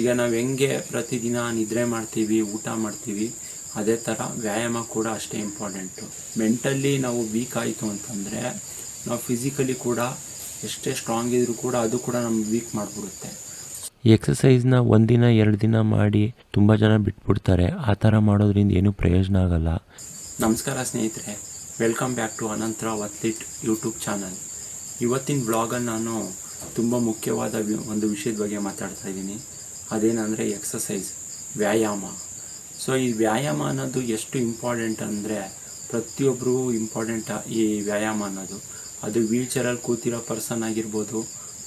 ಈಗ ನಾವು ಹೆಂಗೆ ಪ್ರತಿದಿನ ನಿದ್ರೆ ಮಾಡ್ತೀವಿ ಊಟ ಮಾಡ್ತೀವಿ ಅದೇ ಥರ ವ್ಯಾಯಾಮ ಕೂಡ ಅಷ್ಟೇ ಇಂಪಾರ್ಟೆಂಟು ಮೆಂಟಲಿ ನಾವು ವೀಕ್ ಆಯಿತು ಅಂತಂದರೆ ನಾವು ಫಿಸಿಕಲಿ ಕೂಡ ಎಷ್ಟೇ ಸ್ಟ್ರಾಂಗ್ ಇದ್ರೂ ಕೂಡ ಅದು ಕೂಡ ನಮ್ಗೆ ವೀಕ್ ಮಾಡಿಬಿಡುತ್ತೆ. ಈ ಎಕ್ಸಸೈಸ್ನ ಒಂದಿನ ಎರಡು ದಿನ ಮಾಡಿ ತುಂಬ ಜನ ಬಿಟ್ಬಿಡ್ತಾರೆ. ಆ ಥರ ಮಾಡೋದ್ರಿಂದ ಏನೂ ಪ್ರಯೋಜನ ಆಗಲ್ಲ. ನಮಸ್ಕಾರ ಸ್ನೇಹಿತರೆ. ವೆಲ್ಕಮ್ ಬ್ಯಾಕ್ ಟು ಅನಂತರ ಅತ್ಲಿಟ್ ಯೂಟ್ಯೂಬ್ ಚಾನಲ್ ಇವತ್ತಿನ ಬ್ಲಾಗನ್ನು ನಾನು ತುಂಬ ಮುಖ್ಯವಾದ ಒಂದು ವಿಷಯದ ಬಗ್ಗೆ ಮಾತಾಡ್ತಾ ಇದ್ದೀನಿ. ಅದೇನಂದರೆ ಎಕ್ಸಸೈಸ್ ವ್ಯಾಯಾಮ. ಸೊ ಈ ವ್ಯಾಯಾಮ ಅನ್ನೋದು ಎಷ್ಟು ಇಂಪಾರ್ಟೆಂಟ್ ಅಂದರೆ ಪ್ರತಿಯೊಬ್ಬರಿಗೂ ಇಂಪಾರ್ಟೆಂಟ್ ಈ ವ್ಯಾಯಾಮ ಅನ್ನೋದು. ಅದು ವೀಲ್ ಚೇರಲ್ಲಿ ಕೂತಿರೋ ಪರ್ಸನ್ ಆಗಿರ್ಬೋದು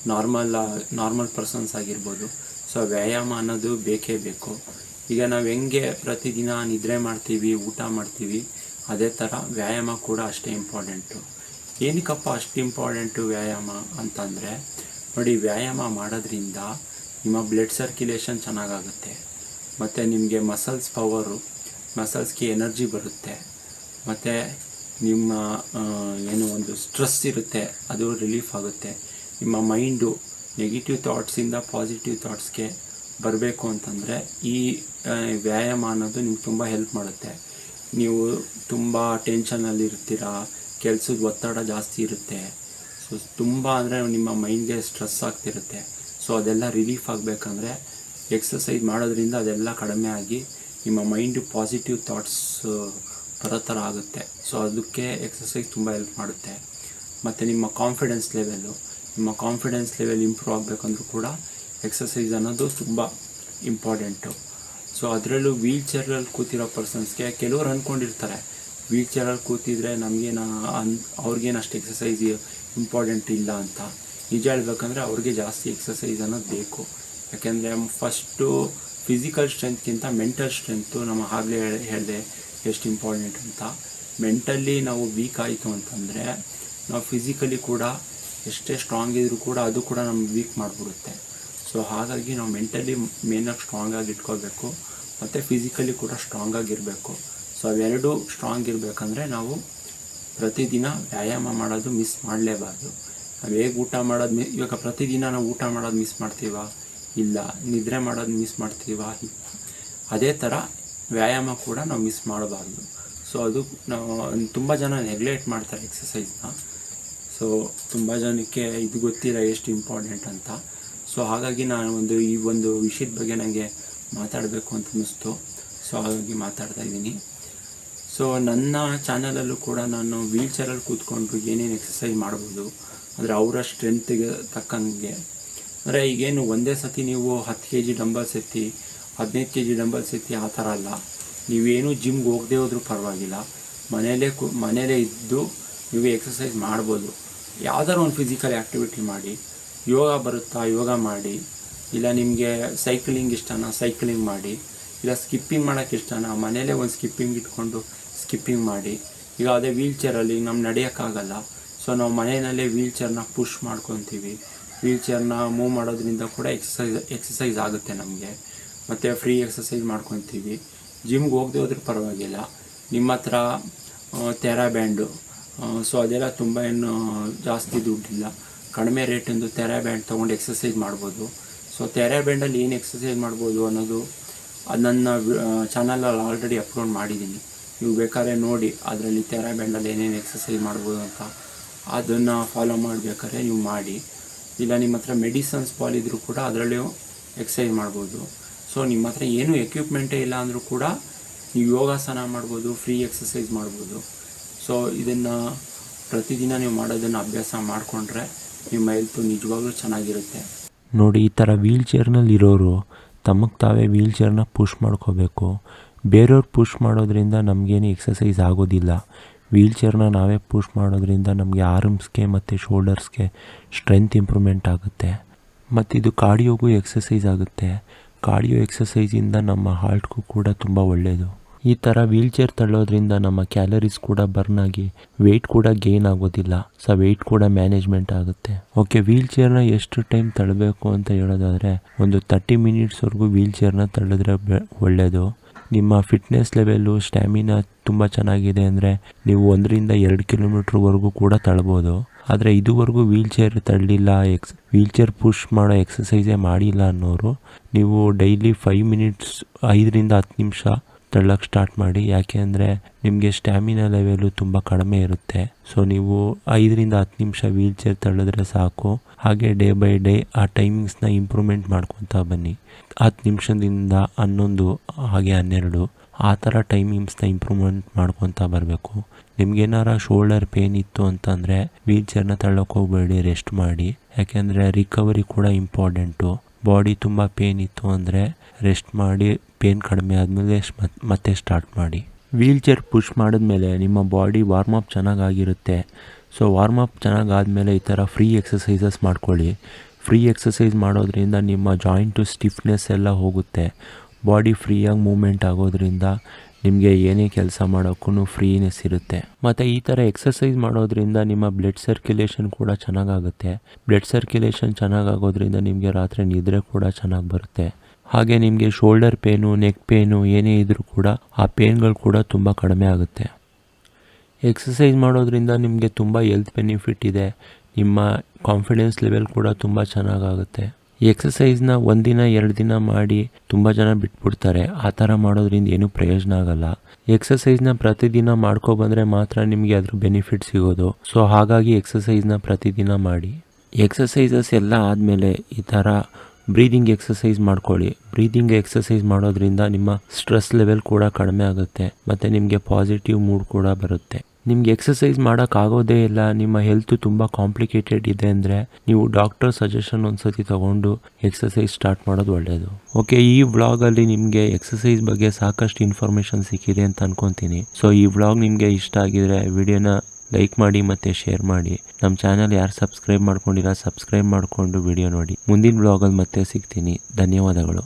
ನಾರ್ಮಲ್ ನಾರ್ಮಲ್ ಪರ್ಸನ್ಸ್ ಆಗಿರ್ಬೋದು. ಸೊ ವ್ಯಾಯಾಮ ಅನ್ನೋದು ಬೇಕೇ ಬೇಕು. ಈಗ ನಾವು ಹೆಂಗೆ ಪ್ರತಿದಿನ ನಿದ್ರೆ ಮಾಡ್ತೀವಿ, ಊಟ ಮಾಡ್ತೀವಿ, ಅದೇ ಥರ ವ್ಯಾಯಾಮ ಕೂಡ ಅಷ್ಟೇ ಇಂಪಾರ್ಟೆಂಟು ಏನಕ್ಕಪ್ಪ ಅಷ್ಟು ಇಂಪಾರ್ಟೆಂಟು ವ್ಯಾಯಾಮ ಅಂತಂದರೆ, ನೋಡಿ ವ್ಯಾಯಾಮ ಮಾಡೋದ್ರಿಂದ ನಿಮ್ಮ ಬ್ಲಡ್ ಸರ್ಕ್ಯುಲೇಷನ್ ಚೆನ್ನಾಗಾಗುತ್ತೆ. ಮತ್ತು ನಿಮಗೆ ಮಸಲ್ಸ್ ಪವರು ಮಸಲ್ಸ್ಗೆ ಎನರ್ಜಿ ಬರುತ್ತೆ. ಮತ್ತು ನಿಮ್ಮ ಏನು ಒಂದು ಸ್ಟ್ರೆಸ್ ಇರುತ್ತೆ, ಅದು ರಿಲೀಫ್ ಆಗುತ್ತೆ. ನಿಮ್ಮ ಮೈಂಡು ನೆಗೆಟಿವ್ ಥಾಟ್ಸಿಂದ ಪಾಸಿಟಿವ್ ಥಾಟ್ಸ್ಗೆ ಬರಬೇಕು ಅಂತಂದರೆ ಈ ವ್ಯಾಯಾಮ ಅನ್ನೋದು ನಿಮ್ಗೆ ತುಂಬ ಹೆಲ್ಪ್ ಮಾಡುತ್ತೆ. ನೀವು ತುಂಬ ಟೆನ್ಷನಲ್ಲಿ ಇರ್ತೀರಾ, ಕೆಲಸದ ಒತ್ತಡ ಜಾಸ್ತಿ ಇರುತ್ತೆ. ಸೊ ತುಂಬ ಅಂದರೆ ನಿಮ್ಮ ಮೈಂಡ್ಗೆ ಸ್ಟ್ರೆಸ್ ಆಗ್ತಿರುತ್ತೆ. ಸೊ ಅದೆಲ್ಲ ರಿಲೀಫ್ ಆಗಬೇಕಂದ್ರೆ ಎಕ್ಸಸೈಸ್ ಮಾಡೋದ್ರಿಂದ ಅದೆಲ್ಲ ಕಡಿಮೆ ಆಗಿ ನಿಮ್ಮ ಮೈಂಡು ಪಾಸಿಟಿವ್ ಥಾಟ್ಸ್ ಬರೋ ಥರ ಆಗುತ್ತೆ. ಸೊ ಅದಕ್ಕೆ ಎಕ್ಸಸೈಸ್ ತುಂಬ ಹೆಲ್ಪ್ ಮಾಡುತ್ತೆ. ಮತ್ತು ನಿಮ್ಮ ಕಾನ್ಫಿಡೆನ್ಸ್ ಲೆವೆಲ್ಲು ನಿಮ್ಮ ಕಾನ್ಫಿಡೆನ್ಸ್ ಲೆವೆಲ್ ಇಂಪ್ರೂವ್ ಆಗಬೇಕಂದ್ರೂ ಕೂಡ ಎಕ್ಸಸೈಸ್ ಅನ್ನೋದು ತುಂಬ ಇಂಪಾರ್ಟೆಂಟು ಸೊ ಅದರಲ್ಲೂ ವೀಲ್ ಚೇರಲ್ಲಿ ಕೂತಿರೋ ಪರ್ಸನ್ಸ್ಗೆ ಕೆಲವರು ಅಂದ್ಕೊಂಡಿರ್ತಾರೆ ವೀಲ್ ಚೇರಲ್ಲಿ ಕೂತಿದ್ರೆ ನಮಗೇನು ಅನ್ ಅವ್ರಿಗೇನು ಅಷ್ಟು ಎಕ್ಸಸೈಸ್ ಇಂಪಾರ್ಟೆಂಟ್ ಇಲ್ಲ ಅಂತ. ನಿಜ ಹೇಳ್ಬೇಕಂದ್ರೆ ಅವ್ರಿಗೆ ಜಾಸ್ತಿ ಎಕ್ಸಸೈಸ್ ಅನ್ನೋದು ಬೇಕು. ಯಾಕೆಂದರೆ ಫಸ್ಟು ಫಿಸಿಕಲ್ ಸ್ಟ್ರೆಂತ್ಗಿಂತ ಮೆಂಟಲ್ ಸ್ಟ್ರೆಂತು ನಮ್ಮ ಆಗಲೇ ಹೇಳಿದೆ ಎಷ್ಟು ಇಂಪಾರ್ಟೆಂಟ್ ಅಂತ. ಮೆಂಟಲಿ ನಾವು ವೀಕ್ ಆಯಿತು ಅಂತಂದರೆ ನಾವು ಫಿಸಿಕಲಿ ಕೂಡ ಎಷ್ಟೇ ಸ್ಟ್ರಾಂಗ್ ಇದ್ರೂ ಕೂಡ ಅದು ಕೂಡ ನಮ್ಗೆ ವೀಕ್ ಮಾಡಿಬಿಡುತ್ತೆ. ಸೊ ಹಾಗಾಗಿ ನಾವು ಮೆಂಟಲಿ ಮೇನಾಗಿ ಸ್ಟ್ರಾಂಗಾಗಿ ಇಟ್ಕೋಬೇಕು. ಮತ್ತು ಫಿಸಿಕಲಿ ಕೂಡ ಸ್ಟ್ರಾಂಗ್ ಆಗಿರಬೇಕು ಸೊ ಅವೆರಡೂ ಸ್ಟ್ರಾಂಗ್ ಇರಬೇಕಂದ್ರೆ ನಾವು ಪ್ರತಿದಿನ ವ್ಯಾಯಾಮ ಮಾಡೋದು ಮಿಸ್ ಮಾಡಲೇಬಾರ್ದು. ನಾವು ಹೇಗೆ ಊಟ ಮಾಡೋದು ಮಿ, ಇವಾಗ ಪ್ರತಿದಿನ ನಾವು ಊಟ ಮಾಡೋದು ಮಿಸ್ ಮಾಡ್ತೀವ? ಇಲ್ಲ. ನಿದ್ರೆ ಮಾಡೋದು ಮಿಸ್ ಮಾಡ್ತೀವ? ಅದೇ ಥರ ವ್ಯಾಯಾಮ ಕೂಡ ನಾವು ಮಿಸ್ ಮಾಡಬಾರ್ದು. ಸೊ ಅದು ನಾವು, ತುಂಬ ಜನ ನೆಗ್ಲೆಕ್ಟ್ ಮಾಡ್ತಾರೆ ಎಕ್ಸಸೈಸ್ನ ಸೊ ತುಂಬ ಜನಕ್ಕೆ ಇದು ಗೊತ್ತಿಲ್ಲ ಎಷ್ಟು ಇಂಪಾರ್ಟೆಂಟ್ ಅಂತ. ಸೊ ಹಾಗಾಗಿ ನಾನು ಒಂದು, ಈ ಒಂದು ವಿಷಯದ ಬಗ್ಗೆ ನನಗೆ ಮಾತಾಡಬೇಕು ಅಂತ ಅನ್ನಿಸ್ತು. ಸೊ ಹಾಗಾಗಿ ಮಾತಾಡ್ತಾ ಇದ್ದೀನಿ. ಸೊ ನನ್ನ ಚಾನಲಲ್ಲೂ ಕೂಡ ನಾನು ವೀಲ್ ಚೇರಲ್ಲಿ ಕೂತ್ಕೊಂಡು ಏನೇನು ಎಕ್ಸಸೈಸ್ ಮಾಡ್ಬೋದು ಅಂದರೆ ಅವರ ಸ್ಟ್ರೆಂತ್ಗೆ ತಕ್ಕಂಗೆ. ಅಂದರೆ ಈಗೇನು ಒಂದೇ ಸತಿ ನೀವು ಹತ್ತು ಕೆ ಜಿ ಡಂಬಲ್ಸ್ ಎತ್ತಿ ಹದಿನೈದು ಕೆ ಜಿ ಡಂಬಲ್ಸ್ ಎತ್ತಿ ಆ ಥರ ಅಲ್ಲ. ನೀವೇನು ಜಿಮ್ಗೆ ಹೋಗದೆ ಹೋದರೂ ಪರವಾಗಿಲ್ಲ. ಮನೆಯಲ್ಲೇ ಕು ಮನೆಯಲ್ಲೇ ಇದ್ದು ನೀವು ಎಕ್ಸಸೈಸ್ ಮಾಡ್ಬೋದು. ಯಾವ್ದಾರು ಒಂದು ಫಿಸಿಕಲ್ ಆ್ಯಕ್ಟಿವಿಟಿ ಮಾಡಿ. ಯೋಗ ಬರುತ್ತಾ ಯೋಗ ಮಾಡಿ. ಇಲ್ಲ ನಿಮಗೆ ಸೈಕ್ಲಿಂಗ್ ಇಷ್ಟನಾ ಸೈಕ್ಲಿಂಗ್ ಮಾಡಿ. ಇಲ್ಲ ಸ್ಕಿಪ್ಪಿಂಗ್ ಮಾಡೋಕ್ಕೆ ಇಷ್ಟನಾ ಮನೇಲೇ ಒಂದು ಸ್ಕಿಪ್ಪಿಂಗ್ ಇಟ್ಕೊಂಡು ಸ್ಕಿಪ್ಪಿಂಗ್ ಮಾಡಿ. ಈಗ ಅದೇ ವೀಲ್ ಚೇರಲ್ಲಿ ನಮ್ಗೆ ನಡೆಯೋಕ್ಕಾಗಲ್ಲ. ಸೊ ನಾವು ಮನೆಯಲ್ಲೇ ವೀಲ್ ಚೇರ್ನ ಪುಷ್ ಮಾಡ್ಕೊತೀವಿ. ವೀಲ್ ಚೇರ್ನ ಮೂವ್ ಮಾಡೋದ್ರಿಂದ ಕೂಡ ಎಕ್ಸಸೈಸ್ ಎಕ್ಸಸೈಸ್ ಆಗುತ್ತೆ ನಮಗೆ. ಮತ್ತು ಫ್ರೀ ಎಕ್ಸಸೈಸ್ ಮಾಡ್ಕೊತೀವಿ. ಜಿಮ್ಗೆ ಹೋಗದೆ ಹೋದ್ರೂ ಪರವಾಗಿಲ್ಲ. ನಿಮ್ಮ ಹತ್ರ ತೆರಾ ಬ್ಯಾಂಡು ಸೊ ಅದೆಲ್ಲ ತುಂಬ ಏನು ಜಾಸ್ತಿ ದುಡ್ಡಿಲ್ಲ. ಕಡಿಮೆ ರೇಟಿಂದು ತೆರಾ ಬ್ಯಾಂಡ್ ತೊಗೊಂಡು ಎಕ್ಸಸೈಸ್ ಮಾಡ್ಬೋದು. ಸೊ ತೆರಾ ಬ್ಯಾಂಡಲ್ಲಿ ಏನು ಎಕ್ಸಸೈಸ್ ಮಾಡ್ಬೋದು ಅನ್ನೋದು ಅದು ನನ್ನ ಚಾನಲಲ್ಲಿ ಆಲ್ರೆಡಿ ಅಪ್ಲೋಡ್ ಮಾಡಿದ್ದೀನಿ. ನೀವು ಬೇಕಾದ್ರೆ ನೋಡಿ, ಅದರಲ್ಲಿ ತೆರಾ ಬ್ಯಾಂಡಲ್ಲಿ ಏನೇನು ಎಕ್ಸಸೈಸ್ ಮಾಡ್ಬೋದು ಅಂತ. ಅದನ್ನು ಫಾಲೋ ಮಾಡಬೇಕಾದ್ರೆ ನೀವು ಮಾಡಿ. ಇಲ್ಲ ನಿಮ್ಮ ಹತ್ರ ಮೆಡಿಸನ್ಸ್ ಬಾಲ್ ಇದ್ದರೂ ಕೂಡ ಅದರಲ್ಲೂ ಎಕ್ಸಸೈಸ್ ಮಾಡ್ಬೋದು. ಸೊ ನಿಮ್ಮ ಹತ್ರ ಏನೂ ಎಕ್ವಿಪ್ಮೆಂಟೇ ಇಲ್ಲ ಅಂದರೂ ಕೂಡ ನೀವು ಯೋಗಾಸನ ಮಾಡ್ಬೋದು ಫ್ರೀ ಎಕ್ಸಸೈಸ್ ಮಾಡ್ಬೋದು. ಸೊ ಇದನ್ನು ಪ್ರತಿದಿನ ನೀವು ಮಾಡೋದನ್ನು ಅಭ್ಯಾಸ ಮಾಡಿಕೊಂಡ್ರೆ ನಿಮ್ಮ ಹೆಲ್ತು ನಿಜವಾಗ್ಲೂ ಚೆನ್ನಾಗಿರುತ್ತೆ. ನೋಡಿ, ಈ ಥರ ವೀಲ್ ಚೇರ್ನಲ್ಲಿ ಇರೋರು ತಮಗೆ ತಾವೇ ವೀಲ್ ಚೇರ್ನ ಪುಷ್ ಮಾಡ್ಕೋಬೇಕು. ಬೇರೆಯವ್ರು ಪುಷ್ ಮಾಡೋದ್ರಿಂದ ನಮಗೇನು ಎಕ್ಸಸೈಸ್ ಆಗೋದಿಲ್ಲ. ವೀಲ್ ಚೇರ್ನ ನಾವೇ ಪುಷ್ ಮಾಡೋದ್ರಿಂದ ನಮಗೆ ಆರ್ಮ್ಸ್ಗೆ ಮತ್ತು ಶೋಲ್ಡರ್ಸ್ಗೆ ಸ್ಟ್ರೆಂತ್ ಇಂಪ್ರೂವ್ಮೆಂಟ್ ಆಗುತ್ತೆ. ಮತ್ತು ಇದು ಕಾರ್ಡಿಯೋಗೂ ಎಕ್ಸಸೈಸ್ ಆಗುತ್ತೆ. ಕಾರ್ಡಿಯೋ ಎಕ್ಸಸೈಸಿಂದ ನಮ್ಮ ಹಾರ್ಟ್ಗೂ ಕೂಡ ತುಂಬ ಒಳ್ಳೆಯದು ಈ ಥರ ವೀಲ್ಚೇರ್ ತಳ್ಳೋದ್ರಿಂದ ನಮ್ಮ ಕ್ಯಾಲರೀಸ್ ಕೂಡ ಬರ್ನ್ ಆಗಿ ವೆಯ್ಟ್ ಕೂಡ ಗೇನ್ ಆಗೋದಿಲ್ಲ. ಸೊ ವೆಯ್ಟ್ ಕೂಡ ಮ್ಯಾನೇಜ್ಮೆಂಟ್ ಆಗುತ್ತೆ. ಓಕೆ, ವೀಲ್ಚೇರ್ನ ಎಷ್ಟು ಟೈಮ್ ತಳ್ಳಬೇಕು ಅಂತ ಹೇಳೋದಾದರೆ ಒಂದು ತರ್ಟಿ ಮಿನಿಟ್ಸ್ವರೆಗೂ ವೀಲ್ಚೇರ್ನ ತಳ್ಳಿದ್ರೆ ಒಳ್ಳೆಯದು ನಿಮ್ಮ ಫಿಟ್ನೆಸ್ ಲೆವೆಲ್ಲು ಸ್ಟ್ಯಾಮಿನಾ ತುಂಬ ಚೆನ್ನಾಗಿದೆ ಅಂದರೆ ನೀವು ಒಂದರಿಂದ ಎರಡು ಕಿಲೋಮೀಟ್ರ್ವರೆಗೂ ಕೂಡ ತಳ್ಬೋದು. ಆದರೆ ಇದುವರೆಗೂ ವೀಲ್ ಚೇರ್ ತಳ್ಳಿಲ್ಲ ಎಕ್ಸ್ ವೀಲ್ ಚೇರ್ ಪುಷ್ ಮಾಡೋ ಎಕ್ಸಸೈಸೇ ಮಾಡಿಲ್ಲ ಅನ್ನೋರು, ನೀವು ಡೈಲಿ ಫೈವ್ ಮಿನಿಟ್ಸ್ ಐದರಿಂದ ಹತ್ತು ನಿಮಿಷ ತಳ್ಳಕ್ಕೆ ಸ್ಟಾರ್ಟ್ ಮಾಡಿ. ಯಾಕೆ ಅಂದರೆ ನಿಮಗೆ ಸ್ಟ್ಯಾಮಿನಾ ಲೆವೆಲು ತುಂಬ ಕಡಿಮೆ ಇರುತ್ತೆ. ಸೊ ನೀವು ಐದರಿಂದ ಹತ್ತು ನಿಮಿಷ ವೀಲ್ ಚೇರ್ ತಳ್ಳಿದ್ರೆ ಸಾಕು. ಹಾಗೆ ಡೇ ಬೈ ಡೇ ಆ ಟೈಮಿಂಗ್ಸ್ನ ಇಂಪ್ರೂವ್ಮೆಂಟ್ ಮಾಡ್ಕೊತಾ ಬನ್ನಿ. ಹತ್ತು ನಿಮಿಷದಿಂದ ಹನ್ನೊಂದು, ಹಾಗೆ ಹನ್ನೆರಡು ಆ ಥರ ಟೈಮಿಂಗ್ಸ್ನ ಇಂಪ್ರೂವ್ಮೆಂಟ್ ಮಾಡ್ಕೊತಾ ಬರಬೇಕು. ನಿಮ್ಗೇನಾರ ಶೋಲ್ಡರ್ ಪೇನ್ ಇತ್ತು ಅಂತಂದರೆ ವೀಲ್ ಚೇರ್ನ ಹೋಗಬೇಡಿ, ರೆಸ್ಟ್ ಮಾಡಿ. ಯಾಕೆಂದರೆ ರಿಕವರಿ ಕೂಡ ಇಂಪಾರ್ಟೆಂಟು. ಬಾಡಿ ತುಂಬ ಪೇನ್ ಇತ್ತು ಅಂದರೆ ರೆಸ್ಟ್ ಮಾಡಿ, ಪೇನ್ ಕಡಿಮೆ ಆದಮೇಲೆ ಮತ್ತೆ ಸ್ಟಾರ್ಟ್ ಮಾಡಿ. ವೀಲ್ ಚೇರ್ ಪುಷ್ ಮಾಡಿದ್ಮೇಲೆ ನಿಮ್ಮ ಬಾಡಿ ವಾರ್ಮ್ ಅಪ್ ಚೆನ್ನಾಗಾಗಿರುತ್ತೆ. ಸೊ ವಾರ್ಮ್ ಅಪ್ ಆದಮೇಲೆ ಈ ಥರ ಫ್ರೀ ಎಕ್ಸಸೈಸಸ್ ಮಾಡ್ಕೊಳ್ಳಿ. ಫ್ರೀ ಎಕ್ಸಸೈಸ್ ಮಾಡೋದ್ರಿಂದ ನಿಮ್ಮ ಜಾಯಿಂಟು ಸ್ಟಿಫ್ನೆಸ್ ಎಲ್ಲ ಹೋಗುತ್ತೆ. ಬಾಡಿ ಫ್ರೀಯಾಗಿ ಮೂಮೆಂಟ್ ಆಗೋದ್ರಿಂದ ನಿಮಗೆ ಏನೇ ಕೆಲಸ ಮಾಡೋಕ್ಕೂ ಫ್ರೀನೆಸ್ ಇರುತ್ತೆ. ಮತ್ತು ಈ ಥರ ಎಕ್ಸಸೈಸ್ ಮಾಡೋದ್ರಿಂದ ನಿಮ್ಮ ಬ್ಲಡ್ ಸರ್ಕ್ಯುಲೇಷನ್ ಕೂಡ ಚೆನ್ನಾಗಾಗುತ್ತೆ ಬ್ಲಡ್ ಸರ್ಕ್ಯುಲೇಷನ್ ಚೆನ್ನಾಗಾಗೋದ್ರಿಂದ ನಿಮಗೆ ರಾತ್ರಿ ನಿದ್ರೆ ಕೂಡ ಚೆನ್ನಾಗಿ ಬರುತ್ತೆ. ಹಾಗೆ ನಿಮಗೆ ಶೋಲ್ಡರ್ ಪೇನು ನೆಕ್ ಪೇನು ಏನೇ ಇದ್ದರೂ ಕೂಡ ಆ ಪೇನ್ಗಳು ಕೂಡ ತುಂಬ ಕಡಿಮೆ ಆಗುತ್ತೆ. ಎಕ್ಸಸೈಸ್ ಮಾಡೋದ್ರಿಂದ ನಿಮಗೆ ತುಂಬ ಹೆಲ್ತ್ ಬೆನಿಫಿಟ್ ಇದೆ. ನಿಮ್ಮ ಕಾನ್ಫಿಡೆನ್ಸ್ ಲೆವೆಲ್ ಕೂಡ ತುಂಬ ಚೆನ್ನಾಗಾಗುತ್ತೆ. ಎಕ್ಸಸೈಸ್ನ ಒಂದಿನ ಎರಡು ದಿನ ಮಾಡಿ ತುಂಬ ಜನ ಬಿಟ್ಬಿಡ್ತಾರೆ. ಆ ಥರ ಮಾಡೋದ್ರಿಂದ ಏನೂ ಪ್ರಯೋಜನ ಆಗಲ್ಲ. ಎಕ್ಸಸೈಸ್ನ ಪ್ರತಿದಿನ ಮಾಡ್ಕೊಬಂದರೆ ಮಾತ್ರ ನಿಮಗೆ ಅದ್ರ ಬೆನಿಫಿಟ್ ಸಿಗೋದು. ಸೊ ಹಾಗಾಗಿ ಎಕ್ಸಸೈಸ್ನ ಪ್ರತಿದಿನ ಮಾಡಿ. ಎಕ್ಸಸೈಸಸ್ ಎಲ್ಲ ಆದಮೇಲೆ ಈ ಥರ ಬ್ರೀದಿಂಗ್ ಎಕ್ಸಸೈಸ್ ಮಾಡ್ಕೊಳ್ಳಿ. ಬ್ರೀದಿಂಗ್ ಎಕ್ಸಸೈಸ್ ಮಾಡೋದ್ರಿಂದ ನಿಮ್ಮ ಸ್ಟ್ರೆಸ್ ಲೆವೆಲ್ ಕೂಡ ಕಡಿಮೆ ಆಗುತ್ತೆ. ಮತ್ತು ನಿಮಗೆ ಪಾಸಿಟಿವ್ ಮೂಡ್ ಕೂಡ ಬರುತ್ತೆ. ನಿಮ್ಗೆ ಎಕ್ಸಸೈಸ್ ಮಾಡೋಕ್ಕಾಗೋದೇ ಇಲ್ಲ, ನಿಮ್ಮ ಹೆಲ್ತ್ ತುಂಬ ಕಾಂಪ್ಲಿಕೇಟೆಡ್ ಇದೆ ಅಂದರೆ ನೀವು ಡಾಕ್ಟರ್ ಸಜೆಷನ್ ಒಂದ್ಸತಿ ತಗೊಂಡು ಎಕ್ಸಸೈಸ್ ಸ್ಟಾರ್ಟ್ ಮಾಡೋದು ಒಳ್ಳೆಯದು ಓಕೆ ಈ ವ್ಲಾಗಲ್ಲಿ ನಿಮಗೆ ಎಕ್ಸಸೈಸ್ ಬಗ್ಗೆ ಸಾಕಷ್ಟು ಇನ್ಫಾರ್ಮೇಷನ್ ಸಿಕ್ಕಿದೆ ಅಂತ ಅನ್ಕೊತೀನಿ. ಸೊ ಈ ವ್ಲಾಗ್ ನಿಮಗೆ ಇಷ್ಟ ಆಗಿದ್ರೆ ವಿಡಿಯೋನ ಲೈಕ್ ಮಾಡಿ ಮತ್ತು ಶೇರ್ ಮಾಡಿ. ನಮ್ಮ ಚಾನಲ್ ಯಾರು ಸಬ್ಸ್ಕ್ರೈಬ್ ಮಾಡ್ಕೊಂಡಿಲ್ಲ ಸಬ್ಸ್ಕ್ರೈಬ್ ಮಾಡಿಕೊಂಡು ವಿಡಿಯೋ ನೋಡಿ. ಮುಂದಿನ ವ್ಲಾಗಲ್ಲಿ ಮತ್ತೆ ಸಿಗ್ತೀನಿ. ಧನ್ಯವಾದಗಳು.